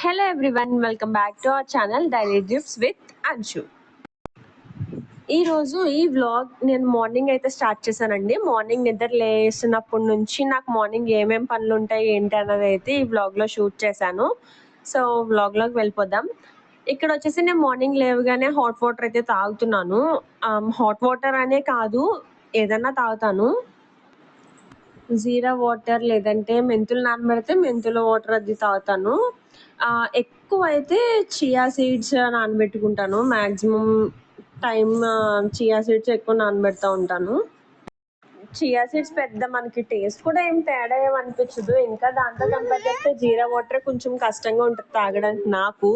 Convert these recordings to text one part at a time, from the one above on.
Hello everyone welcome back to our channel daily drips with Anshu ఈరోజు ఈ vlog నేను morning అయితే start చేశానండి. మార్నింగ్ నిద్ర లేసినప్పటి నుంచి నాకు మార్నింగ్ ఏమేమి పనులు ఉంటాయి ఏంటి అన్నది అయితే ఈ వ్లాగ్లో షూట్ చేశాను. సో వ్లాగ్లోకి వెళ్ళిపోదాం. ఇక్కడ వచ్చేసి నేను మార్నింగ్ లేవగానే హాట్ వాటర్ అయితే తాగుతున్నాను. Um, హాట్ వాటర్ అనే కాదు ఏదన్నా తాగుతాను. జీరా వాటర్ లేదంటే మెంతులు నానబెడితే మెంతుల వాటర్ అది తాగుతాను. ఎక్కువ అయితే చియా సీడ్స్ నానబెట్టుకుంటాను. మ్యాక్సిమం టైం చియా సీడ్స్ ఎక్కువ నానబెడతా ఉంటాను. చియా సీడ్స్ పెద్ద మనకి టేస్ట్ కూడా ఏం తేడా ఏం అనిపించదు. ఇంకా దాంతో కంపేర్ చేస్తే జీరా వాటర్ కొంచెం కష్టంగా ఉంటుంది తాగడానికి నాకు.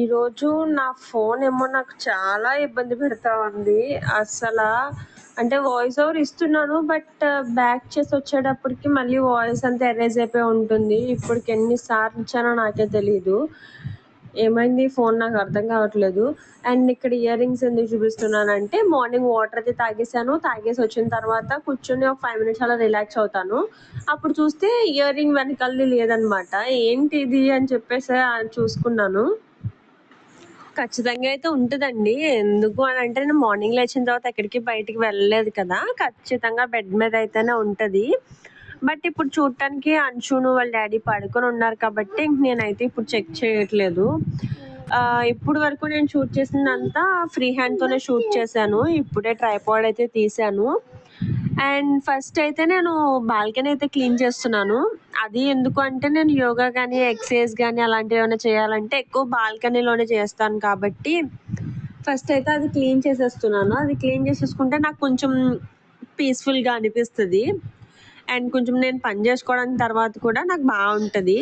ఈరోజు నా ఫోన్ ఏమో నాకు చాలా ఇబ్బంది పెడతా ఉంది. అసలు అంటే వాయిస్ ఓవర్ ఇస్తున్నాను బట్ బ్యాక్ చేసి వచ్చేటప్పటికి మళ్ళీ వాయిస్ అంతా ఎరేజ్ అయిపోయి ఉంటుంది. ఇప్పటికి ఎన్నిసార్లు ఇచ్చానో నాకే తెలియదు ఏమైంది? ఫోన్ నాకు అర్థం కావట్లేదు. అండ్ ఇక్కడ ఇయర్ రింగ్స్ ఎందుకు చూపిస్తున్నానంటే మార్నింగ్ వాటర్ అయితే తాగేసాను తాగేసి వచ్చిన తర్వాత కూర్చొని ఒక ఫైవ్ మినిట్స్ అలా రిలాక్స్ అవుతాను. అప్పుడు చూస్తే ఇయర్ రింగ్ వెనకాలది లేదనమాట. ఏంటి ఇది అని చెప్పేసి చూసుకున్నాను. ఖచ్చితంగా అయితే ఉంటుందండి. ఎందుకు అని అంటే నేను మార్నింగ్ లేచిన తర్వాత ఎక్కడికి బయటికి వెళ్ళలేదు కదా. ఖచ్చితంగా బెడ్ మీద అయితేనే ఉంటుంది. బట్ ఇప్పుడు చూడటానికి అంశును వాళ్ళ డాడీ పడుకొని ఉన్నారు కాబట్టి ఇంక నేనైతే ఇప్పుడు చెక్ చేయట్లేదు. ఇప్పుడు వరకు నేను షూట్ చేసిందంతా ఫ్రీ హ్యాండ్తోనే షూట్ చేశాను. ఇప్పుడే ట్రైపాడ్ అయితే తీసాను అండ్ ఫస్ట్ అయితే నేను బాల్కనీ అయితే క్లీన్ చేస్తున్నాను. అది ఎందుకు అంటే నేను యోగా కానీ ఎక్సర్సైజ్ కానీ అలాంటివి ఏమైనా చేయాలంటే ఎక్కువ బాల్కనీలోనే చేస్తాను కాబట్టి ఫస్ట్ అయితే అది క్లీన్ చేసేస్తున్నాను. అది క్లీన్ చేసేసుకుంటే నాకు కొంచెం పీస్ఫుల్గా అనిపిస్తుంది. అండ్ కొంచెం నేను పని చేసుకోవడానికి తర్వాత కూడా నాకు బాగుంటుంది.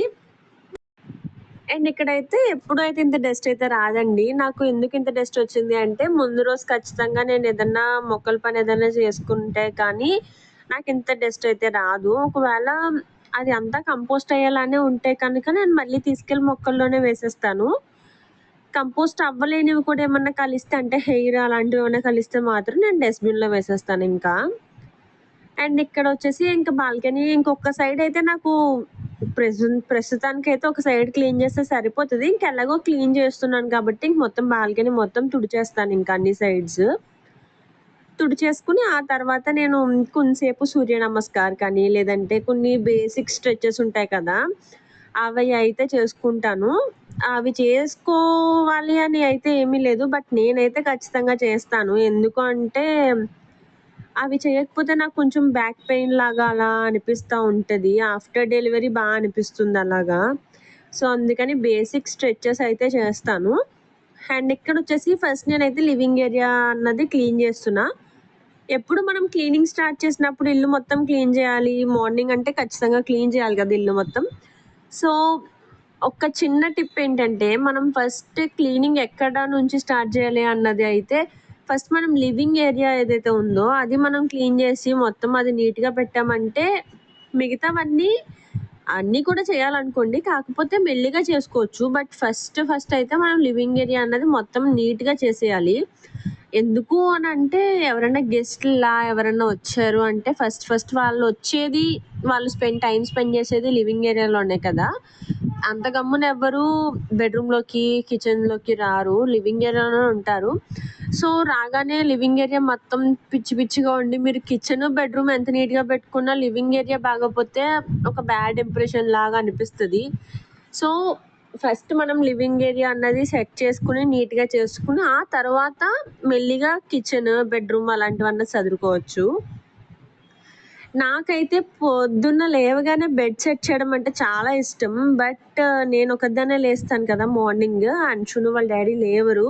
అండ్ ఇక్కడైతే ఎప్పుడైతే ఇంత డస్ట్ అయితే రాదండి నాకు ఎందుకు ఇంత డస్ట్ వచ్చింది అంటే ముందు రోజు ఖచ్చితంగా నేను ఏదన్నా మొక్కల పని ఏదైనా చేసుకుంటే కానీ నాకు ఇంత డస్ట్ అయితే రాదు. ఒకవేళ అది అంతా కంపోస్ట్ అయ్యేలానే ఉంటే కనుక నేను మళ్ళీ తీసుకెళ్ళి మొక్కల్లోనే వేసేస్తాను. కంపోస్ట్ అవ్వలేనివి కూడా ఏమన్నా కలిస్తే అంటే హెయిర్ అలాంటివి ఏమైనా కలిస్తే మాత్రం నేను డస్ట్బిన్లో వేసేస్తాను ఇంకా. అండ్ ఇక్కడ వచ్చేసి ఇంకా బాల్కనీ ఇంకొక సైడ్ అయితే నాకు ప్రెసెంట్ ప్రస్తుతానికి అయితే ఒక సైడ్ క్లీన్ చేస్తే సరిపోతుంది. ఇంక ఎలాగో క్లీన్ చేస్తున్నాను కాబట్టి ఇంక మొత్తం బాల్కనీ మొత్తం తుడిచేస్తాను ఇంకా అన్ని సైడ్స్. తుడిచేసుకుని ఆ తర్వాత నేను కొంతసేపు సూర్య నమస్కార్ కానీ లేదంటే కొన్ని బేసిక్ స్ట్రెచెస్ ఉంటాయి కదా అవి అయితే చేసుకుంటాను. అవి చేసుకోవాలి అని అయితే ఏమీ లేదు. బట్ నేనైతే ఖచ్చితంగా చేస్తాను. ఎందుకు అంటే అవి చేయకపోతే నాకు కొంచెం బ్యాక్ పెయిన్ లాగా అలా అనిపిస్తూ ఉంటుంది. ఆఫ్టర్ డెలివరీ బాగా అనిపిస్తుంది అలాగా. సో అందుకని బేసిక్ స్ట్రెచెస్ అయితే చేస్తాను. అండ్ ఇక్కడ వచ్చేసి ఫస్ట్ నేనైతే లివింగ్ ఏరియా అన్నది క్లీన్ చేస్తున్నా. ఎప్పుడు మనం క్లీనింగ్ స్టార్ట్ చేసినప్పుడు ఇల్లు మొత్తం క్లీన్ చేయాలి. మార్నింగ్ అంటే ఖచ్చితంగా క్లీన్ చేయాలి కదా ఇల్లు మొత్తం. సో ఒక చిన్న టిప్ ఏంటంటే మనం ఫస్ట్ క్లీనింగ్ ఎక్కడ నుంచి స్టార్ట్ చేయాలి అన్నది అయితే ఫస్ట్ మనం లివింగ్ ఏరియా ఏదైతే ఉందో అది మనం క్లీన్ చేసి మొత్తం అది నీట్గా పెట్టామంటే మిగతావన్నీ అన్నీ కూడా చేయాలనుకోండి కాకపోతే మెల్లిగా చేసుకోవచ్చు. బట్ ఫస్ట్ ఫస్ట్ అయితే మనం లివింగ్ ఏరియా అన్నది మొత్తం నీట్గా చేసేయాలి. ఎందుకు అని అంటే ఎవరైనా గెస్ట్లా ఎవరైనా వచ్చారు అంటే ఫస్ట్ ఫస్ట్ వాళ్ళు వచ్చేది వాళ్ళు స్పెండ్ టైం స్పెండ్ చేసేది లివింగ్ ఏరియాలోనే కదా. అంత గమ్మున ఎవరు బెడ్రూమ్లోకి కిచెన్లోకి రారు లివింగ్ ఏరియాలోనే ఉంటారు. సో రాగానే లివింగ్ ఏరియా మొత్తం పిచ్చి పిచ్చిగా ఉండి మీరు కిచెన్ బెడ్రూమ్ ఎంత నీట్గా పెట్టుకున్నా లివింగ్ ఏరియా బాగపోతే ఒక బ్యాడ్ ఇంప్రెషన్ లాగా అనిపిస్తుంది. సో ఫస్ట్ మనం లివింగ్ ఏరియా అన్నది సెట్ చేసుకుని నీట్గా చేసుకుని ఆ తర్వాత మెల్లిగా కిచెన్ బెడ్రూమ్ అలాంటివన్నీ చదువుకోవచ్చు నాకైతే పొద్దున్న లేవగానే బెడ్ సెట్ చేయడం అంటే చాలా ఇష్టం. బట్ నేను ఒకదాన్నే లేస్తాను కదా మార్నింగ్. అంచును వాళ్ళ డాడీ లేవరు.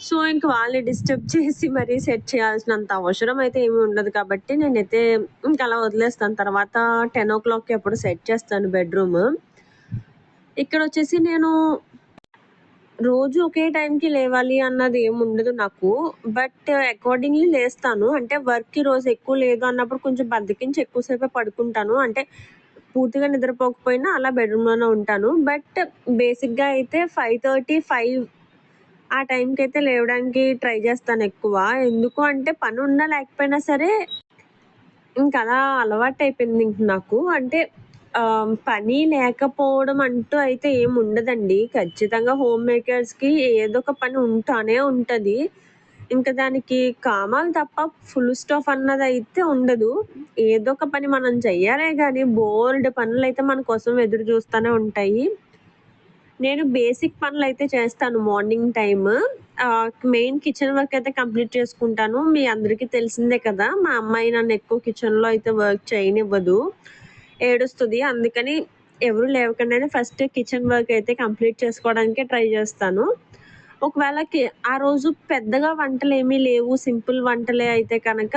సో ఇంక వాళ్ళని డిస్టర్బ్ చేసి మరీ సెట్ చేయాల్సినంత అవసరం అయితే ఏమీ ఉండదు కాబట్టి నేనైతే ఇంకా అలా వదిలేస్తాను. తర్వాత టెన్ ఓ క్లాక్కి ఎప్పుడు సెట్ చేస్తాను బెడ్రూమ్. ఇక్కడ వచ్చేసి నేను రోజు ఒకే టైంకి లేవాలి అన్నది ఏమి ఉండదు నాకు. బట్ అకార్డింగ్లీ లేస్తాను. అంటే వర్క్ రోజు ఎక్కువ లేదు అన్నప్పుడు కొంచెం బద్దకించి ఎక్కువసేపే పడుకుంటాను. అంటే పూర్తిగా నిద్రపోకపోయినా అలా బెడ్రూమ్లోనే ఉంటాను. బట్ బేసిక్గా అయితే ఫైవ్ థర్టీ ఫైవ్ ఆ టైంకి అయితే లేవడానికి ట్రై చేస్తాను ఎక్కువ. ఎందుకు అంటే పని ఉన్నా లేకపోయినా సరే ఇంకా అలా అలవాటు అయిపోయింది ఇంక నాకు. అంటే పని లేకపోవడం అంటూ అయితే ఏమి ఉండదండి. ఖచ్చితంగా హోమ్ మేకర్స్‌కి ఏదో ఒక పని ఉంటానే ఉంటుంది ఇంకా దానికి కామాలు తప్ప ఫుల్ స్టాప్ అయితే ఉండదు. ఏదో ఒక పని మనం చెయ్యాలే గానీ పనులు అయితే మన కోసం ఎదురు చూస్తానే ఉంటాయి. నేను బేసిక్ పనులు అయితే చేస్తాను morning time. Main kitchen work అయితే కంప్లీట్ చేసుకుంటాను. మీ అందరికీ తెలిసిందే కదా! మా అమ్మాయి నన్ను ఎక్కువ కిచెన్‌లో అయితే వర్క్ చేయనివ్వదు. ఏడుస్తుంది అందుకని ఎవరు లేవకుండానే ఫస్ట్ కిచెన్ వర్క్ అయితే కంప్లీట్ చేసుకోవడానికి ట్రై చేస్తాను. ఒకవేళ ఆ రోజు పెద్దగా వంటలు ఏమీ లేవు. సింపుల్ వంటలే అయితే కనుక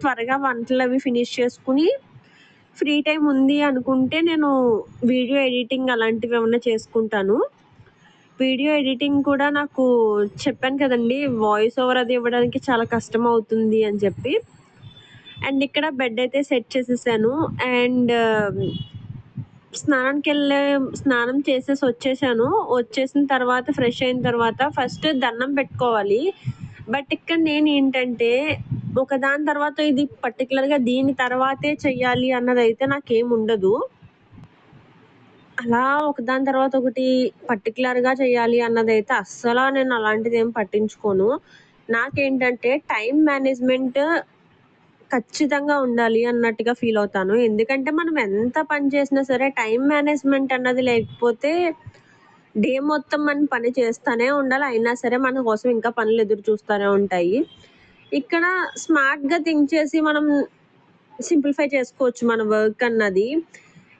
త్వరగా వంటలు అవి ఫినిష్ చేసుకుని ఫ్రీ టైం ఉంది అనుకుంటే నేను వీడియో ఎడిటింగ్ అలాంటివి ఏమైనా చేసుకుంటాను. వీడియో ఎడిటింగ్ కూడా నాకు చెప్పాను కదండీ! వాయిస్ ఓవర్ అది ఇవ్వడానికి చాలా కష్టం అవుతుంది అని చెప్పి. అండ్ ఇక్కడ బెడ్ అయితే సెట్ చేసేసాను. అండ్ um, స్నానానికి వెళ్ళే స్నానం చేసేసి వచ్చేసాను. వచ్చేసిన తర్వాత ఫ్రెష్ అయిన తర్వాత ఫస్ట్ దండం పెట్టుకోవాలి. బట్ ఇక్కడ నేను ఏంటంటే ఒకదాని తర్వాత ఇది పర్టికులర్గా దీని తర్వాతే చెయ్యాలి అన్నదైతే నాకేముండదు. అలా ఒకదాని తర్వాత ఒకటి పర్టికులర్గా చేయాలి అయితే అస్సలు నేను అలాంటిదేం పట్టించుకోను. నాకేంటంటే టైం మేనేజ్‌మెంట్ ఖచ్చితంగా ఉండాలి అన్నట్టుగా ఫీల్ అవుతాను. ఎందుకంటే మనం ఎంత పని చేసినా సరే టైం మేనేజ్‌మెంట్ అన్నది లేకపోతే డే మొత్తం మనం పని చేస్తానే ఉండాలి. అయినా సరే మన కోసం ఇంకా పనులు ఎదురు చూస్తానే ఉంటాయి. ఇక్కడ స్మార్ట్‌గా థింక్ చేసి మనం సింప్లిఫై చేసుకోవచ్చు మన వర్క్ అన్నది.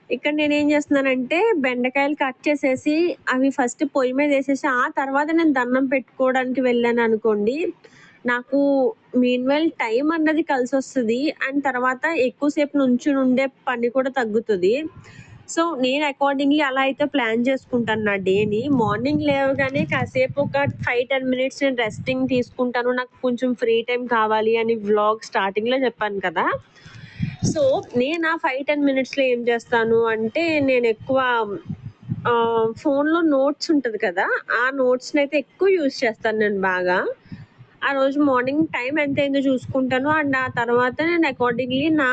ఇక్కడ నేనేం చేస్తున్నానంటే బెండకాయలు కట్ చేసేసి అవి ఫస్ట్ పొయ్యి మీద వేసేసి ఆ తర్వాత నేను దండం పెట్టుకోవడానికి వెళ్ళాను అనుకోండి నాకు మీన్‌వైల్ టైం అన్నది కలిసి వస్తుంది అండ్ తర్వాత ఎక్కువసేపు నుంచి ఉండే పని కూడా తగ్గుతుంది సో, నేను అకార్డింగ్‌లీ అలా అయితే ప్లాన్ చేసుకుంటాను నా డేని. మార్నింగ్ లేవగానే కాసేపు ఒక 5, 10 మినిట్స్ నేను రెస్టింగ్ తీసుకుంటాను. నాకు కొంచెం ఫ్రీ టైం కావాలి అని వ్లాగ్ స్టార్టింగ్‌లో చెప్పాను కదా! సో, నేను ఆ 5, 10 మినిట్స్‌లో ఏం చేస్తాను అంటే నేను ఎక్కువ ఫోన్‌లో నోట్స్ ఉంటుంది కదా! ఆ నోట్స్ని అయితే ఎక్కువ యూజ్ చేస్తాను నేను బాగా. ఆ రోజు మార్నింగ్ టైం ఎంత అయిందో చూసుకుంటాను. అండ్ ఆ తర్వాత నేను అకార్డింగ్‌లీ నా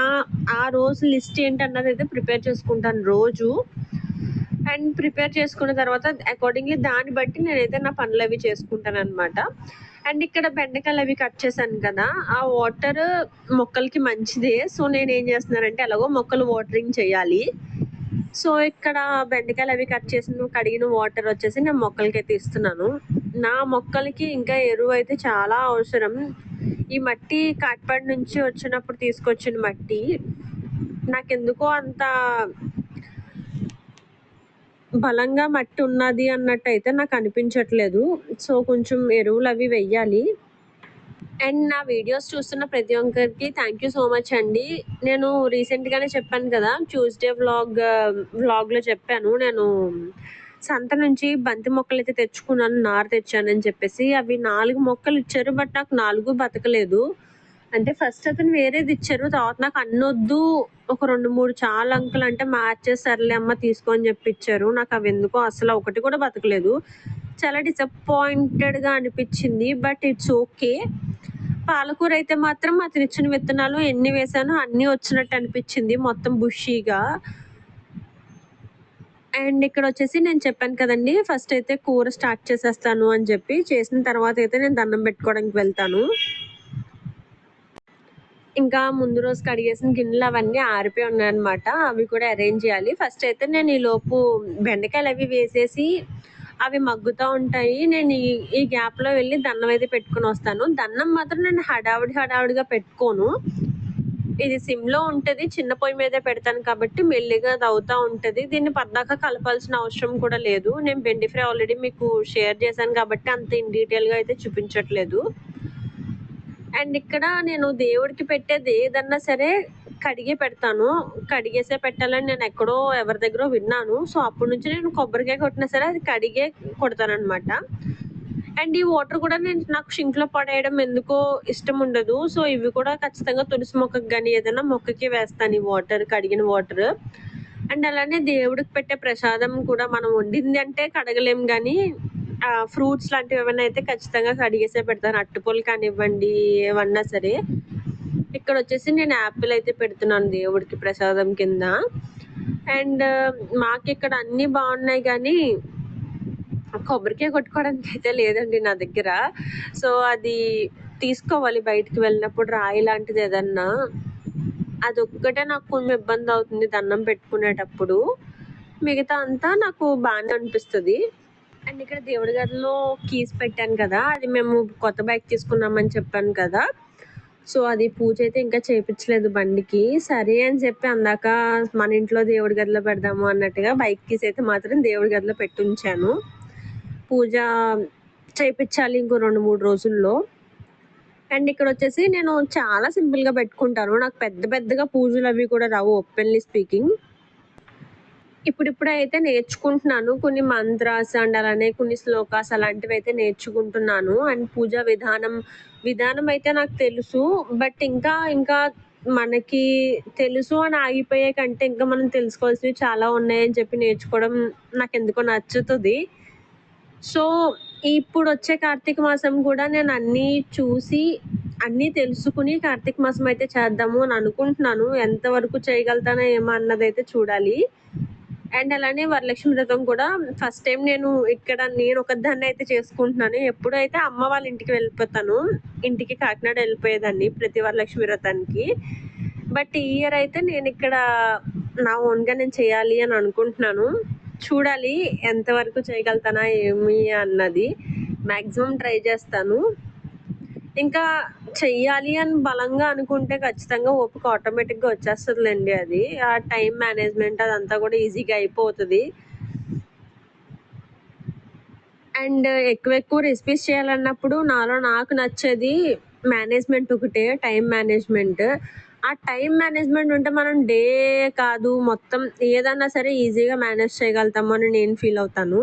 ఆ రోజు లిస్ట్ ఏంటన్నదైతే ప్రిపేర్ చేసుకుంటాను రోజు. అండ్ ప్రిపేర్ చేసుకున్న తర్వాత అకార్డింగ్‌లీ దాన్ని బట్టి నేనైతే నా పనులు అవి చేసుకుంటాను అనమాట అండ్ ఇక్కడ బెండకాయలు అవి కట్ చేశాను కదా! ఆ వాటర్ మొక్కలకి మంచిదే. సో, నేను ఏం చేస్తున్నానంటే ఎలాగో మొక్కలు వాటరింగ్ చేయాలి. సో, ఇక్కడ బెండకాయలు అవి కట్ చేసిన కడిగిన వాటర్ వచ్చేసి నేను మొక్కలకైతే ఇస్తున్నాను. నా మొక్కలకి ఇంకా ఎరువు అయితే చాలా అవసరం. ఈ మట్టి కాట్‌పాడ్ నుంచి వచ్చినప్పుడు తీసుకొచ్చిన మట్టి. నాకెందుకో అంత బలంగా మట్టి ఉన్నది అన్నట్టు అయితే నాకు అనిపించట్లేదు. సో, కొంచెం ఎరువులు అవి వెయ్యాలి. అండ్ నా వీడియోస్ చూస్తున్న ప్రతి ఒక్కరికి థ్యాంక్ యూ సో మచ్ అండి. నేను రీసెంట్‌గానే చెప్పాను కదా! ట్యూస్‌డే వ్లాగ్ వ్లాగ్‌లో చెప్పాను. నేను సంత నుంచి బంతి మొక్కలు అయితే తెచ్చుకున్నాను. నారు తెచ్చానని చెప్పేసి. అవి నాలుగు మొక్కలు ఇచ్చారు. బట్ నాకు నాలుగు బతకలేదు. అంటే ఫస్ట్ అతను వేరేది ఇచ్చారు. తర్వాత నాకు అన్నొద్దు. ఒక రెండు మూడు చాలా అంకుల్ అంటే మార్చే సర్లే అమ్మ తీసుకొని చెప్పి ఇచ్చారు. నాకు అవి ఎందుకో అసలు ఒకటి కూడా బతకలేదు. చాలా డిసప్పాయింటెడ్‌గా అనిపించింది బట్ ఇట్స్ ఓకే. పాలకూర అయితే మాత్రం అతను ఇచ్చిన విత్తనాలు ఎన్ని వేసానో అన్నీ వచ్చినట్టు అనిపించింది మొత్తం బుషీగా. అండ్ ఇక్కడ వచ్చేసి నేను చెప్పాను కదండి ఫస్ట్ అయితే కూర స్టార్ట్ చేసేస్తాను అని చెప్పి. చేసిన తర్వాత అయితే నేను దండం పెట్టుకోవడానికి వెళ్తాను. ఇంకా ముందు రోజు కడిగేసిన గిన్నెలు అవన్నీ ఆరిపోయి ఉన్నాయన్నమాట. అవి కూడా అరేంజ్ చేయాలి. ఫస్ట్ అయితే నేను ఈలోపు అవి వేసేసి అవి మగ్గుతా ఉంటాయి. నేను ఈ ఈ గ్యాప్‌లో వెళ్ళి దన్నం అయితే పెట్టుకొనొస్తాను. దన్నం మాత్రం నేను హడావిడి హడావిడిగా పెట్టుకోను. ఇది సిమ్‌లో ఉంటది. చిన్న పొయ్యి మీద పెడతాను కాబట్టి మెల్లిగా అది అవుతా ఉంటది. దీన్ని పద్దాక కలపాల్సిన అవసరం కూడా లేదు. నేను బెండి ఫ్రై ఆల్రెడీ మీకు షేర్ చేశాను కాబట్టి అంత ఇన్ డీటెయిల్‌గా అయితే చూపించట్లేదు. అండ్ ఇక్కడ నేను దేవుడికి పెట్టేది ఏదన్నా సరే కడిగే పెడతాను. కడిగేసే పెట్టాలని నేను ఎక్కడో ఎవరి దగ్గర విన్నాను. సో, అప్పటి నుంచి నేను కొబ్బరికాయ కొట్టినా సరే అది కడిగే కొడతాననమాట. అండ్ ఈ వాటర్ కూడా నేను నాకు షింక్లో పడేయడం ఎందుకో ఇష్టం ఉండదు. సో, ఇవి కూడా ఖచ్చితంగా తులసి మొక్కకి కానీ ఏదైనా మొక్కకి వేస్తాను ఈ వాటర్ కడిగిన వాటర్. అండ్ అలానే దేవుడికి పెట్టే ప్రసాదం కూడా మనం వండింది అంటే కడగలేం కానీ ఫ్రూట్స్ లాంటివి ఏమైనా అయితే ఖచ్చితంగా కడిగేసే పెడతాను. అరటిపళ్ళు కానివ్వండి ఏమన్నా సరే. ఇక్కడ వచ్చేసి నేను యాపిల్ అయితే పెడుతున్నాను దేవుడికి ప్రసాదం కింద. అండ్ మాకు ఇక్కడ అన్నీ బాగున్నాయి కానీ కొబ్బరికాయ కొట్టుకోవడానికి అయితే లేదండి నా దగ్గర. సో అది తీసుకోవాలి బయటికి వెళ్ళినప్పుడు రాయి లాంటిది ఏదన్నా. అది ఒక్కటే నాకు కొంచెం ఇబ్బంది అవుతుంది దండం పెట్టుకునేటప్పుడు. మిగతా అంతా నాకు బాగానే అనిపిస్తుంది. అండ్ ఇక్కడ దేవుడి గదిలో కీస్ పెట్టాను కదా అది మేము కొత్త బైక్ తీసుకున్నామని చెప్పాను కదా. సో అది పూజ అయితే ఇంకా చేయించలేదు బండికి. సరే అని చెప్పి అందాక మన ఇంట్లో దేవుడి గదిలో పెడదాము అన్నట్టుగా బైక్ కీస్ అయితే మాత్రం దేవుడి గదిలో పెట్టి ఉంచాను. పూజ చేయించాలి ఇంకో రెండు మూడు రోజుల్లో. అండ్ ఇక్కడ వచ్చేసి నేను చాలా సింపుల్గా పెట్టుకుంటాను. నాకు పెద్ద పెద్దగా పూజలు అవి కూడా రావు ఓపెన్లీ స్పీకింగ్. ఇప్పుడిప్పుడే అయితే నేర్చుకుంటున్నాను. కొన్ని మంత్రాస్ అండ్ అలానే కొన్ని శ్లోకాస్ అలాంటివి అయితే నేర్చుకుంటున్నాను. అండ్ పూజా విధానం విధానం అయితే నాకు తెలుసు. బట్ ఇంకా ఇంకా మనకి తెలుసు అని ఆగిపోయే కంటే ఇంకా మనం తెలుసుకోవాల్సినవి చాలా ఉన్నాయని చెప్పి నేర్చుకోవడం నాకు ఎందుకో నచ్చుతుంది. సో ఇప్పుడు వచ్చే కార్తీక మాసం కూడా నేను అన్నీ చూసి అన్నీ తెలుసుకుని కార్తీక మాసం అయితే చేద్దాము అని అనుకుంటున్నాను. ఎంతవరకు చేయగలుగుతానో ఏమో అన్నది అయితే చూడాలి. అండ్ అలానే వరలక్ష్మి వ్రతం కూడా ఫస్ట్ టైం నేను ఇక్కడ నేను ఒకదాన్ని అయితే చేసుకుంటున్నాను. ఎప్పుడైతే అమ్మ వాళ్ళ ఇంటికి వెళ్ళిపోతాను ఇంటికి కాకినాడ వెళ్ళిపోయేదాన్ని ప్రతి వరలక్ష్మి వ్రతానికి. బట్ ఈ ఇయర్ అయితే నేను ఇక్కడ నా ఓన్గా నేను చేయాలి అని అనుకుంటున్నాను. చూడాలి ఎంతవరకు చేయగలుగుతానా ఏమి అన్నది. మ్యాక్సిమం ట్రై చేస్తాను. ఇంకా చెయ్యాలి అని బలంగా అనుకుంటే ఖచ్చితంగా ఓపిక ఆటోమేటిక్గా వచ్చేస్తుందిలేండి అది. ఆ టైం మేనేజ్మెంట్ అదంతా కూడా ఈజీగా అయిపోతుంది. అండ్ ఎక్కువ ఎక్కువ రెసిపీస్ చేయాలన్నప్పుడు నాలో నాకు నచ్చేది మేనేజ్మెంట్ ఒకటే టైం మేనేజ్మెంట్. ఆ టైం మేనేజ్మెంట్ ఉంటే మనం డే కాదు మొత్తం ఏదన్నా సరే ఈజీగా మేనేజ్ చేయగలుగుతాము అని నేను ఫీల్ అవుతాను.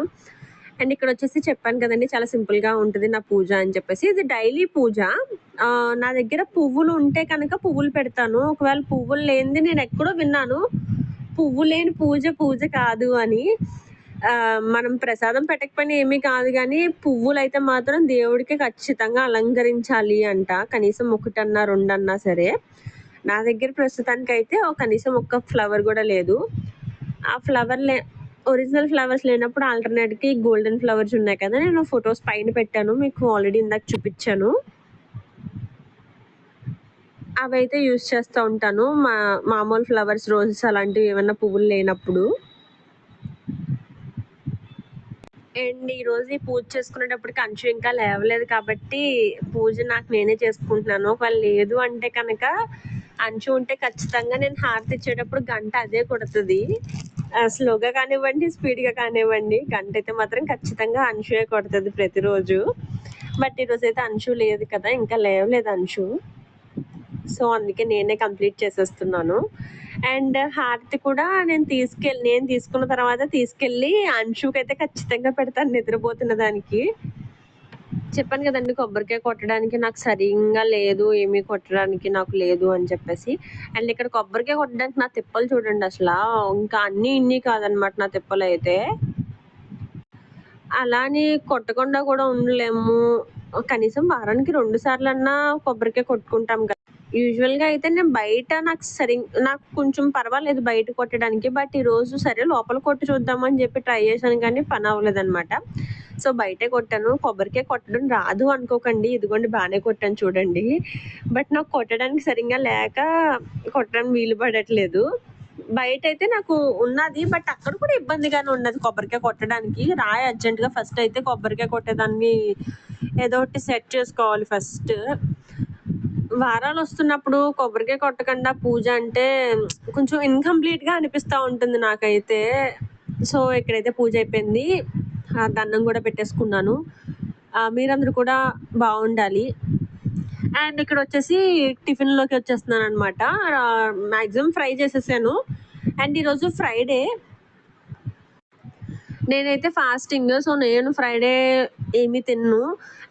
అండ్ ఇక్కడ వచ్చేసి చెప్పాను కదండి చాలా సింపుల్గా ఉంటుంది నా పూజ అని చెప్పేసి. ఇది డైలీ పూజ. నా దగ్గర పువ్వులు ఉంటే కనుక పువ్వులు పెడతాను. ఒకవేళ పువ్వులు లేనిది నేను ఎక్కడో విన్నాను. పువ్వు లేని పూజ పూజ కాదు అని. మనం ప్రసాదం పెట్టకపోయినా ఏమీ కాదు కానీ పువ్వులు అయితే మాత్రం దేవుడికి ఖచ్చితంగా అలంకరించాలి అంట. కనీసం ఒకటన్నా రెండన్నా సరే. నా దగ్గర ప్రస్తుతానికి అయితే కనీసం ఒక్క ఫ్లవర్ కూడా లేదు. ఆ ఫ్లవర్ లే ఒరిజినల్ ఫ్లవర్స్ లేనప్పుడు ఆల్టర్నేట్కి గోల్డెన్ ఫ్లవర్స్ ఉన్నాయి కదా నేను ఫొటోస్ పైన పెట్టాను మీకు ఆల్రెడీ ఇందాక చూపించాను. అవి అయితే యూస్ చేస్తూ ఉంటాను మా మామూలు ఫ్లవర్స్ రోజెస్ అలాంటివి ఏమైనా పువ్వులు లేనప్పుడు. అండ్ ఈరోజు ఈ పూజ చేసుకునేటప్పుడు కంచు ఇంకా లేవలేదు కాబట్టి పూజ నాకు నేనే చేసుకుంటున్నాను. ఒకవేళ లేదు అంటే కనుక అంచు ఉంటే ఖచ్చితంగా నేను హారతి ఇచ్చేటప్పుడు గంట అదే కొడుతుంది. స్లోగా కానివ్వండి స్పీడ్గా కానివ్వండి గంట అయితే మాత్రం ఖచ్చితంగా అంచుయే కొడుతుంది ప్రతిరోజు. బట్ ఈరోజు అయితే అంచు లేదు కదా ఇంకా లేవలేదు అంచు. సో అందుకే నేనే కంప్లీట్ చేసేస్తున్నాను. అండ్ హారతి కూడా నేను తీసుకెళ్ళి నేను తీసుకున్న తర్వాత తీసుకెళ్ళి అంశుకి అయితే ఖచ్చితంగా పెడతాను నిద్రపోతున్న దానికి. చెప్పాను కదండి కొబ్బరికాయ కొట్టడానికి నాకు సరిగ్గా లేదు ఏమీ కొట్టడానికి నాకు లేదు అని చెప్పేసి. అండ్ ఇక్కడ కొబ్బరికాయ కొట్టడానికి నా తిప్పలు చూడండి అసలు ఇంకా అన్నీ ఇన్ని కాదనమాట నా తిప్పలు అయితే. అలా అని కొట్టకుండా కూడా ఉండలేము. కనీసం వారానికి రెండు సార్లు అన్నా కొబ్బరికాయ కొట్టుకుంటాం కదా యూజువల్గా అయితే నేను బయట నాకు సరి నాకు కొంచెం పర్వాలేదు బయట కొట్టడానికి బట్ ఈ రోజు సరే లోపల కొట్టి చూద్దామని చెప్పి ట్రై చేశాను కానీ పని అవ్వలేదన్నమాట. సో బయటే కొట్టాను. కొబ్బరికాయ కొట్టడం రాదు అనుకోకండి. ఇదిగోండి బాగానే కొట్టాను చూడండి. బట్ నాకు కొట్టడానికి సరిగ్గా లేక కొట్టడానికి వీలు పడట్లేదు. బయట అయితే నాకు ఉన్నది బట్ అక్కడ కూడా ఇబ్బందిగానే ఉన్నది కొబ్బరికాయ కొట్టడానికి. రాయి అర్జెంట్గా ఫస్ట్ అయితే కొబ్బరికాయ కొట్టేదాన్ని ఏదో ఒకటి సెట్ చేసుకోవాలి ఫస్ట్. వారాలు వస్తున్నప్పుడు కొబ్బరికాయ కొట్టకుండా పూజ అంటే కొంచెం ఇన్కంప్లీట్గా అనిపిస్తూ ఉంటుంది నాకైతే. సో ఇక్కడైతే పూజ అయిపోయింది. ఆ దండం కూడా పెట్టేసుకున్నాను. మీరందరూ కూడా బాగుండాలి. అండ్ ఇక్కడ వచ్చేసి టిఫిన్లోకి వచ్చేస్తున్నాను అనమాట మాక్సిమం ఫ్రై చేసేసాను. అండ్ ఈరోజు ఫ్రైడే. నేనైతే ఫాస్టింగ్ సో నేను ఫ్రైడే ఏమీ తిన్ను.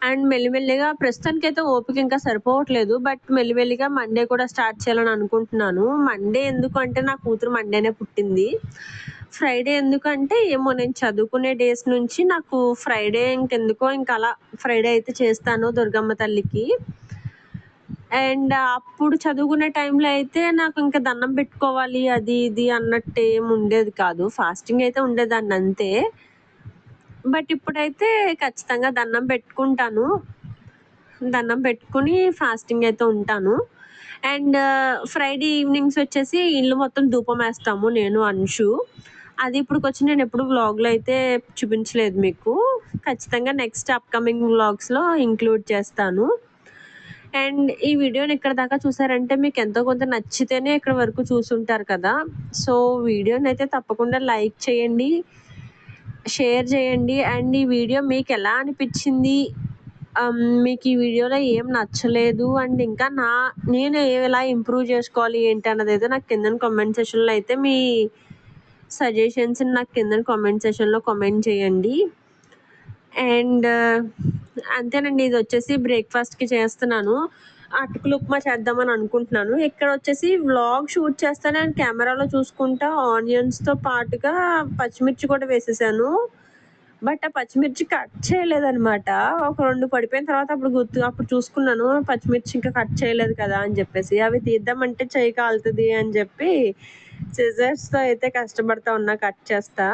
అండ్ మెల్లిమెల్లిగా ప్రస్తుతానికి అయితే ఓపిక ఇంకా సరిపోవట్లేదు బట్ మెల్లిమెల్లిగా మండే కూడా స్టార్ట్ చేయాలని అనుకుంటున్నాను. మండే ఎందుకు అంటే నా కూతురు మండేనే పుట్టింది. ఫ్రైడే ఎందుకంటే ఏమో నేను చదువుకునే డేస్ నుంచి నాకు ఫ్రైడే ఇంకెందుకో ఇంకా అలా ఫ్రైడే అయితే చేస్తాను దుర్గమ్మ తల్లికి. అండ్ అప్పుడు చదువుకునే టైంలో అయితే నాకు ఇంకా దండం పెట్టుకోవాలి అది ఇది అన్నట్టు ఏం ఉండేది కాదు. ఫాస్టింగ్ అయితే ఉండేదాన్ని అంతే. బట్ ఇప్పుడైతే ఖచ్చితంగా దండం పెట్టుకుంటాను. దండం పెట్టుకుని ఫాస్టింగ్ అయితే ఉంటాను. అండ్ uh, ఫ్రైడే ఈవినింగ్స్ వచ్చేసి ఇల్లు మొత్తం ధూపం వేస్తాము నేను అంశు. అది ఇప్పుడు వచ్చి నేను ఎప్పుడు వ్లాగ్లో అయితే చూపించలేదు మీకు. ఖచ్చితంగా నెక్స్ట్ అప్కమింగ్ వ్లాగ్స్లో ఇంక్లూడ్ చేస్తాను. అండ్ ఈ వీడియోని ఇక్కడ దాకా చూసారంటే మీకు ఎంతో కొంత నచ్చితేనే ఇక్కడ వరకు చూసుంటారు కదా. సో వీడియోని అయితే తప్పకుండా లైక్ చేయండి షేర్ చేయండి. అండ్ ఈ వీడియో మీకు ఎలా అనిపించింది? మీకు ఈ వీడియోలో ఏం నచ్చలేదు? అండ్ ఇంకా నా నేను ఎలా ఇంప్రూవ్ చేసుకోవాలి ఏంటి అన్నది అయితే నాకు కింద కామెంట్ సెషన్లో అయితే మీ సజెషన్స్ నాకు కింద కామెంట్ సెషన్లో కామెంట్ చేయండి. అండ్ అంతేనండి ఇది వచ్చేసి బ్రేక్ఫాస్ట్కి చేస్తున్నాను. అటుకులు ఉప్మా చేద్దామని అనుకుంటున్నాను. ఇక్కడ వచ్చేసి వ్లాగ్ షూట్ చేస్తాను అండ్ కెమెరాలో చూసుకుంటా ఆనియన్స్తో పాటుగా పచ్చిమిర్చి కూడా వేసేసాను. బట్ ఆ పచ్చిమిర్చి కట్ చేయలేదనమాట ఒక రెండు పడిపోయిన తర్వాత అప్పుడు గుర్తు అప్పుడు చూసుకున్నాను పచ్చిమిర్చి ఇంకా కట్ చేయలేదు కదా అని చెప్పేసి. అవి తీద్దామంటే చేయి కాలుతుంది అని చెప్పి సిజర్స్తో అయితే కష్టపడతా ఉన్నా కట్ చేస్తా.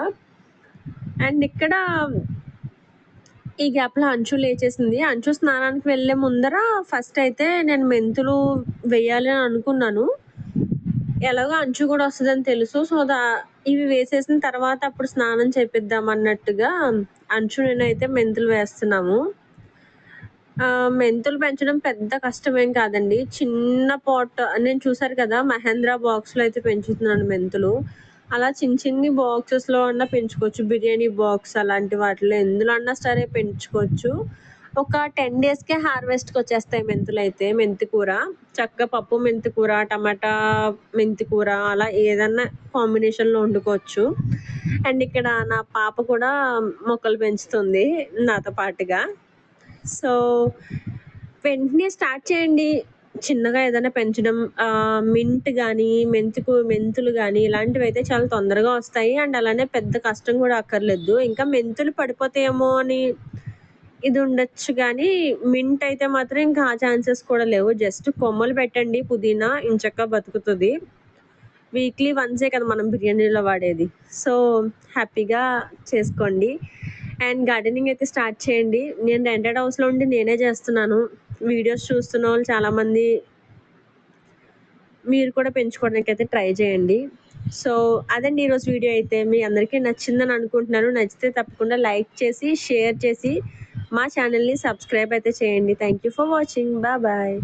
అండ్ ఇక్కడ ఈ గ్యాప్లో అంచు లేచేసింది. అంచు స్నానానికి వెళ్ళే ముందర ఫస్ట్ అయితే నేను మెంతులు వేయాలి అని అనుకున్నాను. ఎలాగో అంచు కూడా వస్తుందని తెలుసు. సో దా ఇవి వేసేసిన తర్వాత అప్పుడు స్నానం చేపిద్దాం అన్నట్టుగా అంచు నేనైతే మెంతులు వేస్తున్నాము. మెంతులు పెంచడం పెద్ద కష్టమేం కాదండి. చిన్న పాట్ నేను చూసారు కదా మహేంద్ర బాక్స్లో అయితే పెంచుతున్నాను మెంతులు. అలా చిన్న చిన్ని బాక్సెస్లో అన్న పెంచుకోవచ్చు. బిర్యానీ బాక్స్ అలాంటి వాటిలో ఎందులో అన్నా సరే పెంచుకోవచ్చు. ఒక టెన్ డేస్కే హార్వెస్ట్కి వచ్చేస్తాయి మెంతులు అయితే. మెంతి కూర చక్కగా పప్పు మెంతి కూర టమాటా మెంతి కూర అలా ఏదన్నా కాంబినేషన్లో వండుకోవచ్చు. అండ్ ఇక్కడ నా పాప కూడా మొక్కలు పెంచుతుంది నాతో పాటుగా. సో వెంటనే స్టార్ట్ చేయండి. చిన్నగా ఏదైనా పెంచడం మింట్ కానీ మెంతుకు మెంతులు కానీ ఇలాంటివి అయితే చాలా తొందరగా వస్తాయి. అండ్ అలానే పెద్ద కష్టం కూడా అక్కర్లేదు. ఇంకా మెంతులు పడిపోతాయేమో అని ఇది ఉండొచ్చు కానీ మింట్ అయితే మాత్రం ఇంకా ఆ ఛాన్సెస్ కూడా లేవు. జస్ట్ కొమ్మలు పెట్టండి పుదీనా ఇంచక్క బతుకుతుంది. వీక్లీ వన్సే కదా మనం బిర్యానీలో వాడేది. సో హ్యాపీగా చేసుకోండి. అండ్ గార్డెనింగ్ అయితే స్టార్ట్ చేయండి. నేను రెంటెడ్ హౌస్లో ఉండి నేనే చేస్తున్నాను. వీడియోస్ చూస్తున్న వాళ్ళు చాలామంది మీరు కూడా పెంచుకోవడానికి అయితే ట్రై చేయండి. సో అదండి ఈరోజు వీడియో అయితే. మీ అందరికీ నచ్చిందని అనుకుంటున్నాను. నచ్చితే తప్పకుండా లైక్ చేసి షేర్ చేసి మా ఛానల్ని సబ్స్క్రైబ్ అయితే చేయండి. Thank you for watching bye bye